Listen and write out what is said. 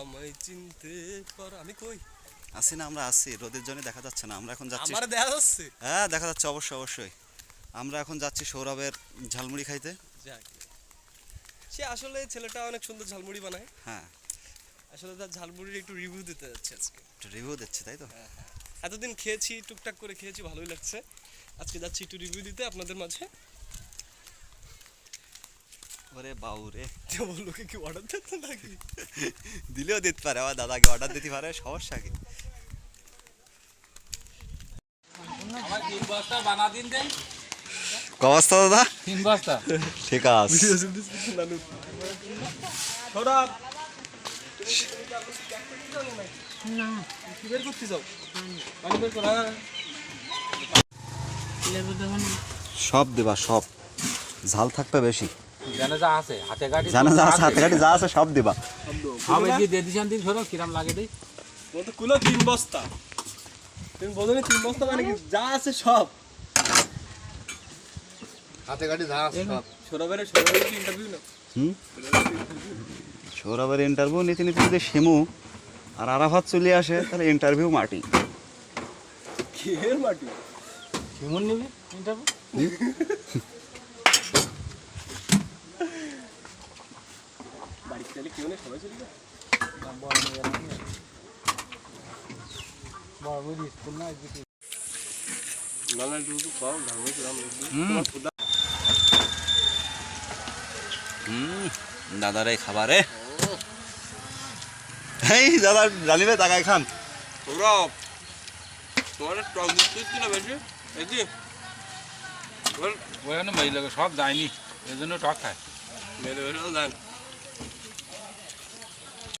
আমায় চিনতে পার আমি কই? আসি না আমরা আসি রোদের জন্য দেখা যাচ্ছে না আমরা এখন যাচ্ছি। আমার দেখা যাচ্ছে? হ্যাঁ দেখা যাচ্ছে অবশ্যই অবশ্যই। আমরা এখন যাচ্ছি সৌরভের ঝালমুড়ি খাইতে। সে আসলে ছেলেটা অনেক সুন্দর ঝালমুড়ি বানায়। হ্যাঁ। আসলে তার ঝালমুড়ির একটু রিভিউ দিতে যাচ্ছে আজকে। একটু রিভিউ দিচ্ছি তাই তো? এতদিন খেয়েছি টুকটাক করে খেয়েছি ভালোই লাগছে। আজকে যাচ্ছি একটু রিভিউ দিতে আপনাদের মাঝে। ওরে বাউ রে যে লোকে কি অর্ডার দিতে নাকি? দিলেও দিতে পারে আমার দাদাকে অর্ডার দিতে পারে সমস্যা কি? কবস্তা দাদা? তিন বস্তা। ঠিক আছে। করা সব দেবা সব। ঝাল থাকবে বেশি। জানে যা আছে হাতে গাড়ি জানা যা আছে হাতে কাটি যা আছে সব দিবা। আমি দিয়ে দিয়ে দিছেন দিন ধরো কিরাম লাগে দেই। তোমার তো কুলো তিন বস্তা। তুমি বোঝো নি তিন বস্তা মানে কি? যা আছে সব। হাতে গাড়ি যা আছে সব। সৌরভের ইন্টারভিউ না হুম? সৌরভের ইন্টারভিউ নিতে নিতে যদি শিমু আর আরাফাত চলে আসে তাহলে ইন্টারভিউ মাটি। কি এর মাটি? নিবি ইন্টারভিউ চাইলে কেউ নেই সবাই চলে যায় নানা একটু একটু খাও ঝালমুড়ি হুম দাদার এই খাবারে এই দাদা জানিবে তাকায় খান সৌরভ তোমার টক দিতে কি না বেশি এদি মেয়ে লাগে সব যায়নি এই জন্য টক খায়। মেরে বেশি জান